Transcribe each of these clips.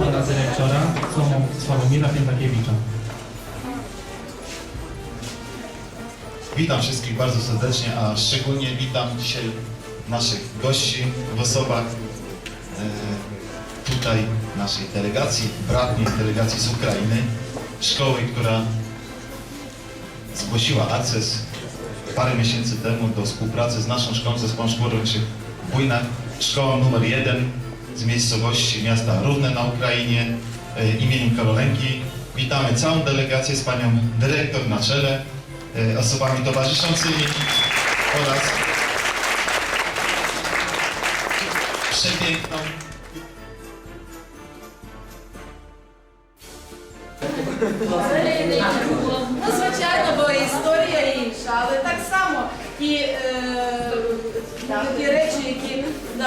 pana dyrektora Sławom- Sławomira Piętakiewicza. Witam wszystkich bardzo serdecznie, a szczególnie witam dzisiaj naszych gości w osobach e, tutaj naszej delegacji, bratniej delegacji z Ukrainy, szkoły, która zgłosiła akces parę miesięcy temu do współpracy z naszą szkołą, zespołem szkół rolniczych w Bujnach, szkołą numer jeden z miejscowości miasta Równe na Ukrainie e, imieniem Karolenki. Witamy całą delegację z panią dyrektor na czele, e, osobami towarzyszącymi oraz przepiękną Ну, звичайно, бо історія інша, але так само і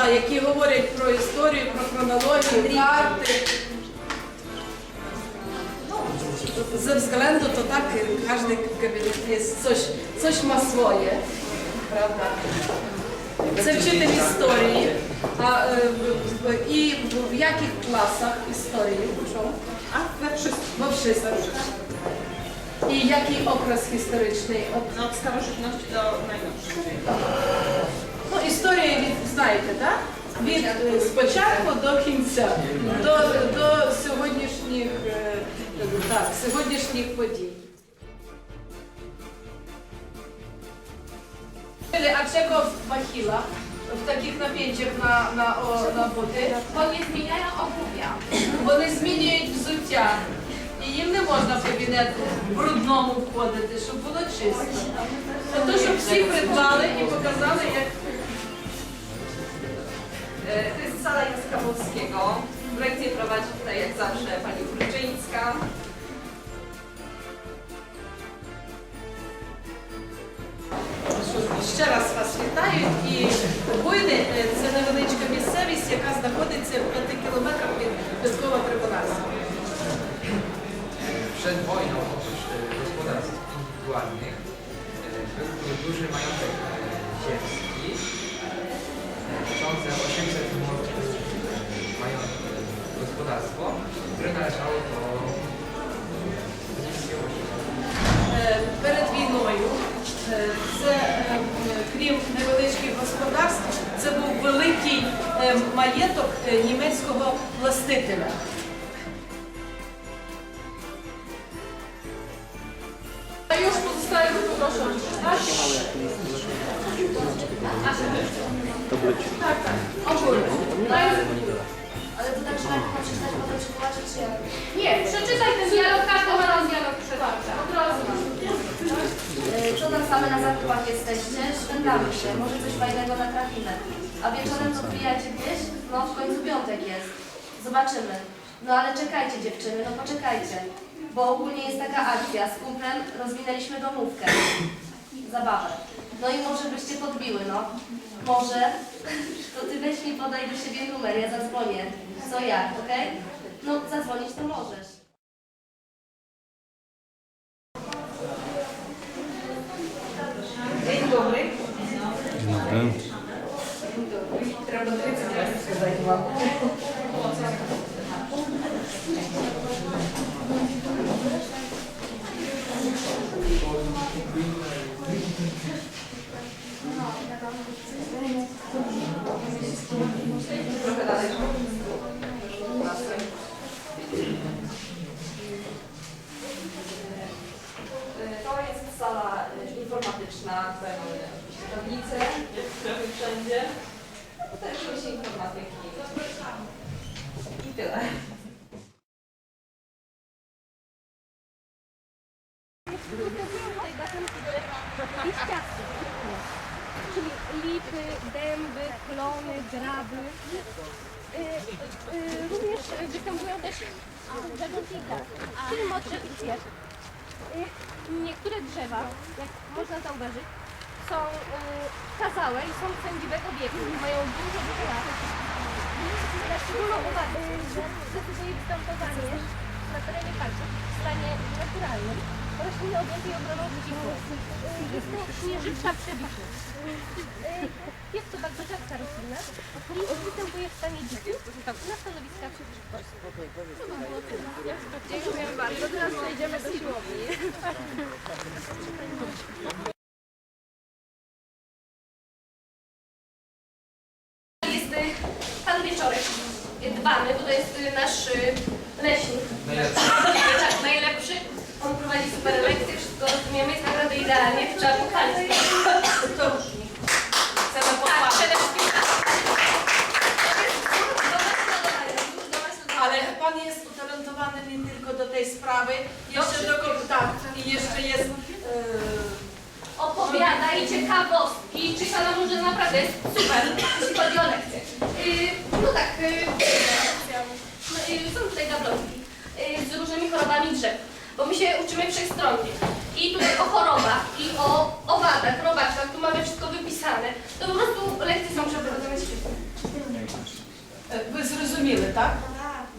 да, які говорять про історію, про хронологію, карти. Ze względu to tak, każdy gabinet jest coś, coś ma swoje, prawda? Це вчитель історії. А, е, в- в- і в, в яких класах історії? Що? A we wszystkim. Во wszystkich. І який окрес історичний? От, Od starożytności do najnowszych. Історія від, знаєте, так? Від е, спочатку до кінця, до, до сьогоднішніх, е, так, сьогоднішніх подій. Bachila w takich napięciach na, na, o, na buty? Вони зміняють обув'я. Вони змінюють взуття. І їм не можна в кабінет в брудному входити, щоб було чисто. Тобто, щоб всі придбали і показали, як To jest sala Jaskrawowskiego. Lekcję prowadzi tutaj jak zawsze pani Kurczyńska. ще раз вас вітаю. І Буйни е, це невеличка місцевість, яка знаходиться в 5 кілометрах від Пескова Трибунальського. Przed wojną oprócz e, gospodarstw indywidualnych e, był duży majątek e, ziemski займалися очимся моє господарство. Е, перед війною е, це е, крім невеличких господарств, це був великий маєток німецького властителя. Tak, tak. Ogólnie. Języku. Ale to tak, że najpierw mam przeczytać, potem przetłumaczyć się. Nie, Przeczytaj ten dialog, każdy ma dialog przetwarza. od razu. Y, Co tam same na zakupach jesteście? Szwendamy się, może coś fajnego natrafimy. A wieczorem co wbijacie gdzieś? No w końcu piątek jest. Zobaczymy. No ale czekajcie dziewczyny, no poczekajcie. Bo ogólnie jest taka akcja. Z kumplem rozwinęliśmy domówkę. Zabawę. No i może byście podbiły, no. Może, to ty weź mi podaj do siebie numer, ja zadzwonię. Co ja, okej? No, zadzwonić to możesz. Dzień dobry. Dzień dobry. Dzień dobry. Trzeba trycy. Trochę dalej. To jest sala e, informatyczna, tutaj mamy oczywiście tablice, trochę wszędzie. Tutaj oczywiście informatyki. I tyle. Czyli lipy, dęby, klony, graby. Występują też drzewowica, czyli młodsze drzew. Y, Niektóre drzewa, jak można zauważyć, są y, kazałe i są sędziwego wieku, mają dużo, dużo lat. Na szczególną uwagę y, decyduje występowanie na terenie parku w stanie naturalnym rośliny objętej obroną. Y, Jest to śnieżyczka przebitu. Y, Jest to bardzo rzadka roślina, Lis występuje w stanie dzikim na stanowiskach Dziękuję bardzo. Teraz przejdziemy do siłowni. Jest y, pan Wieczorek. Dbany, bo to jest y, nasz y, leśnik. Najlepszy. Tak, najlepszy. On prowadzi super lekcje, wszystko rozumiemy, jest naprawdę idealnie. Trzeba. To różni. Chcemy Tak, pochwalić. przede wszystkim tak. Ale pan jest utalentowany nie tylko do tej sprawy, jeszcze do i jeszcze jest e, opowiada i ciekawostki. Że naprawdę jest super, jeśli chodzi o lekcje. Yy, no tak, yy, no, yy, są tutaj gablotki yy, z różnymi chorobami drzew, bo my się uczymy wszechstronnie I tutaj o chorobach, i o owadach, robaczkach, tu mamy wszystko wypisane. To po prostu lekcje są przeprowadzone świetnie. е, ви зрозуміли, так?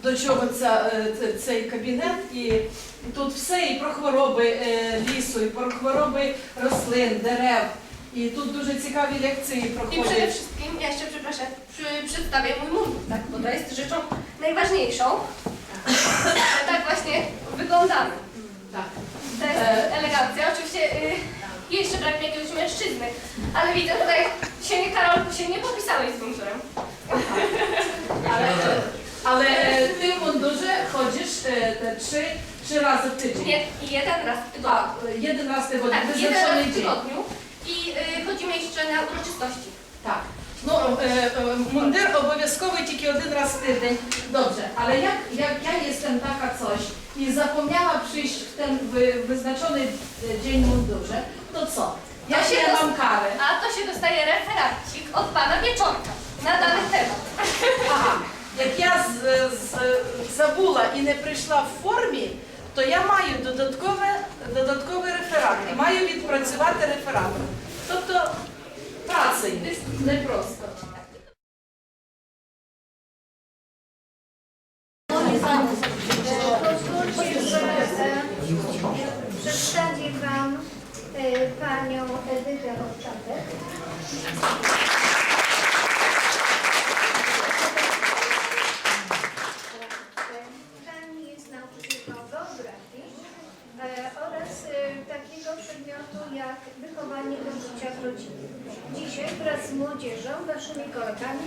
До чого ця, е, ц- цей кабінет і тут все і про хвороби е, лісу, і про хвороби рослин, дерев. І тут дуже цікаві лекції I przede проходять. wszystkim, ja jeszcze przepraszam, przy, przedstawię mój mundur, tak, bo to jest rzeczą najważniejszą. Że tak właśnie wyglądamy. Так. To jest elegancja. Oczywiście y, jeszcze brak jakiegoś mężczyzny, ale widzę tutaj się nie Karolku, się nie popisałeś z mundurem. Ale, no tak. ale ty w mundurze chodzisz e, te trzy, trzy razy w tydzień. Nie, jeden raz w tygodniu. A, jeden raz w tygodniu, Tak, jeden raz w tygodniu i y, chodzimy jeszcze na uroczystości. Tak. Ну, е, е, мундир обов'язковий тільки один раз в тиждень. Dobrze, ale jak, jak ja jestem taka coś i zapomniała przyjść w ten wy, wyznaczony e, dzień w mundurze, to co? Ja To się się dos- mam karę. A to się dostaje referacik od pana Wieczorka na dany temat. Ага. Як я з, з, забула і не прийшла в формі, то я маю додаткове, додатковий реферат і маю відпрацювати рефератом. Тобто працею, не просто. wraz z młodzieżą, waszymi kolegami,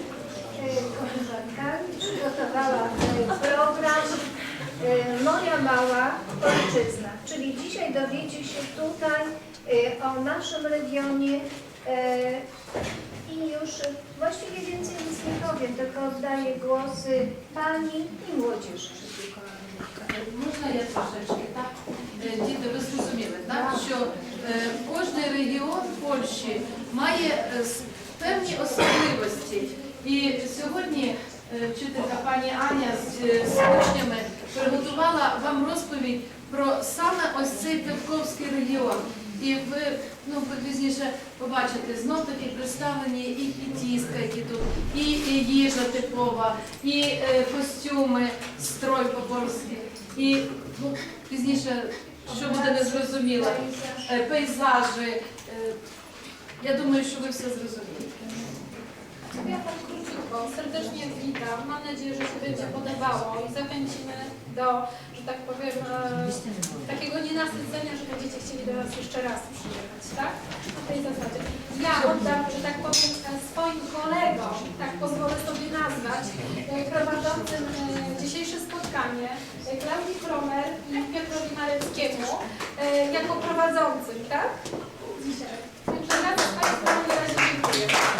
e, koleżankami przygotowała e, program e, Moja Mała Ojczyzna. Czyli dzisiaj dowiecie się tutaj e, o naszym regionie e, i już właściwie więcej nic nie powiem, tylko oddaję głosy Pani i młodzieży. Можна я трошечки, так? Е, Діти, ви зрозуміли, так? Що е, кожний регіон Польщі має е, певні особливості. І сьогодні е, вчителька пані Аня з, е, з учнями приготувала вам розповідь про саме ось цей Петковський регіон. І ви ну, пізніше побачите, знов таки представлені і пітіска, які тут, і, їжа типова, і костюми, строй по-польськи. І ну, пізніше, що буде незрозуміло, пейзажі. Е, я думаю, що ви все зрозумієте. Ja Pan króciutko, serdecznie witam. Mam nadzieję, że się będzie podobało i zachęcimy do, że tak powiem, e, takiego nienasycenia, że będziecie chcieli do nas jeszcze raz przyjechać, tak? Na tej zasadzie. Ja oddam, że tak powiem, e, swoim kolegom, tak pozwolę sobie nazwać, e, prowadzącym e, dzisiejsze spotkanie, e, Klaudii Kromer i Piotrowi Mareckiemu, e, jako prowadzącym, tak? Dzisiaj. razie dziękuję.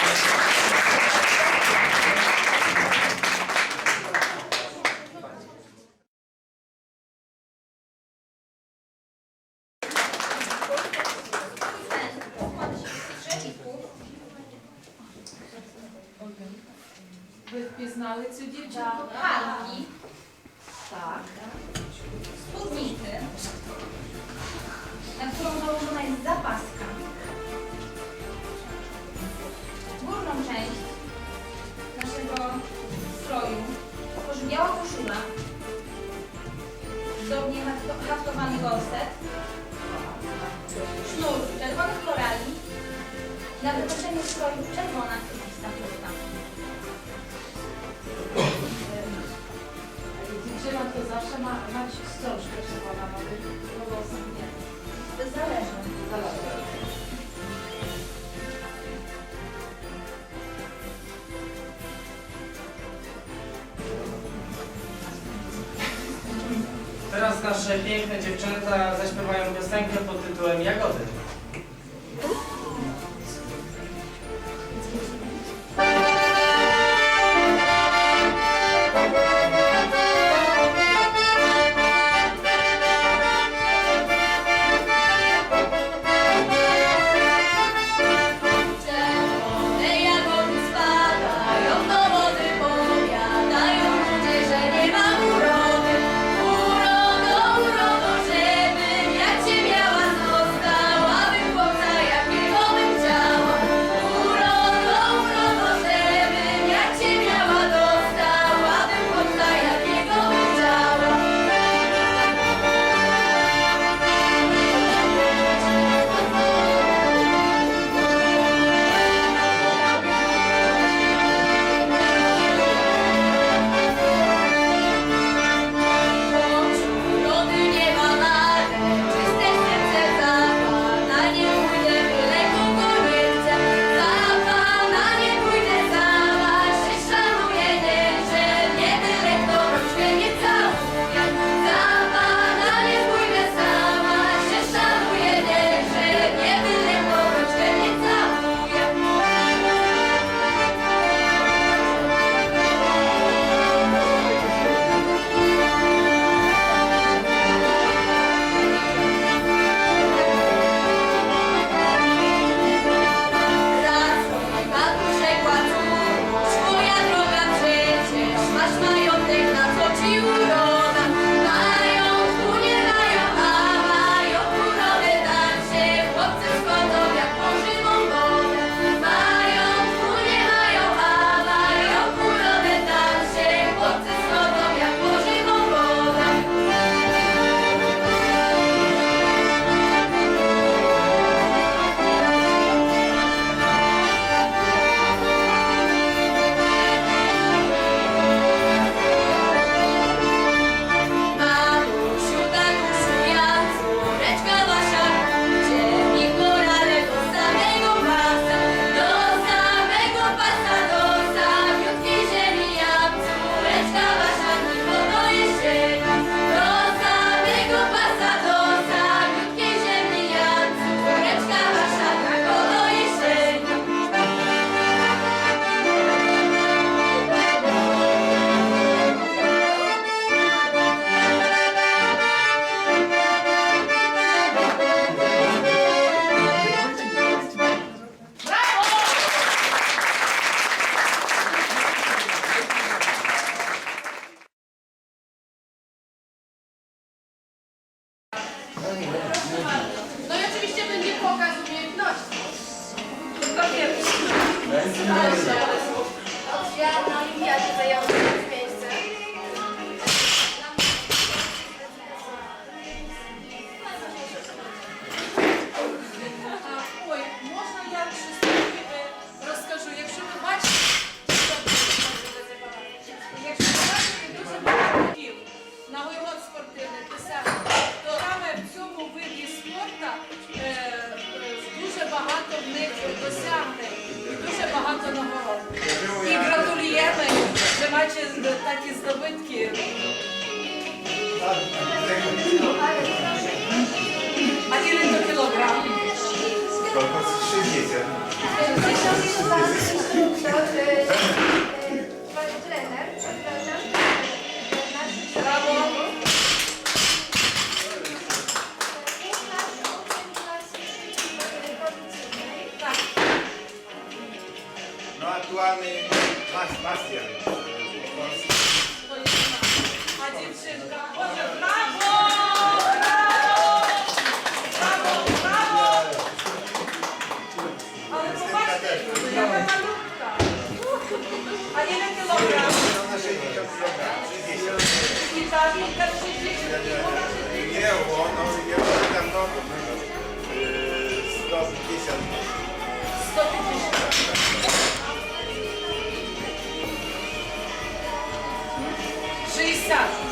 Zima. Zdobnie haftowany gorset. Sznur czerwonych korali. Na wykończenie stroju czerwona krwista kurtka. E, Dziewa to zawsze ma mać wstążkę, czy ona ma być? Zależy. Zależy. Teraz nasze piękne dziewczęta zaśpiewają piosenkę pod tytułem Jagody. No i oczywiście będzie pokaz umiejętności. Tylko pierwszy. Ale się. Od ja na olimpiadzie. щоб них досягти дуже багато нагород. І гратуліємо, що наче такі здобитки. А Один до кілограм. Скільки? 60. aktualny Mas Masjan. A dziewczynka, Boże, brawo! Brawo, brawo! Ale popatrzcie, jaka malutka. A ile kilogram? 60 kg, 30 I ta wilka 30 i ona 30. Nie, ono, ja tam no, yy, 150 150. vocês?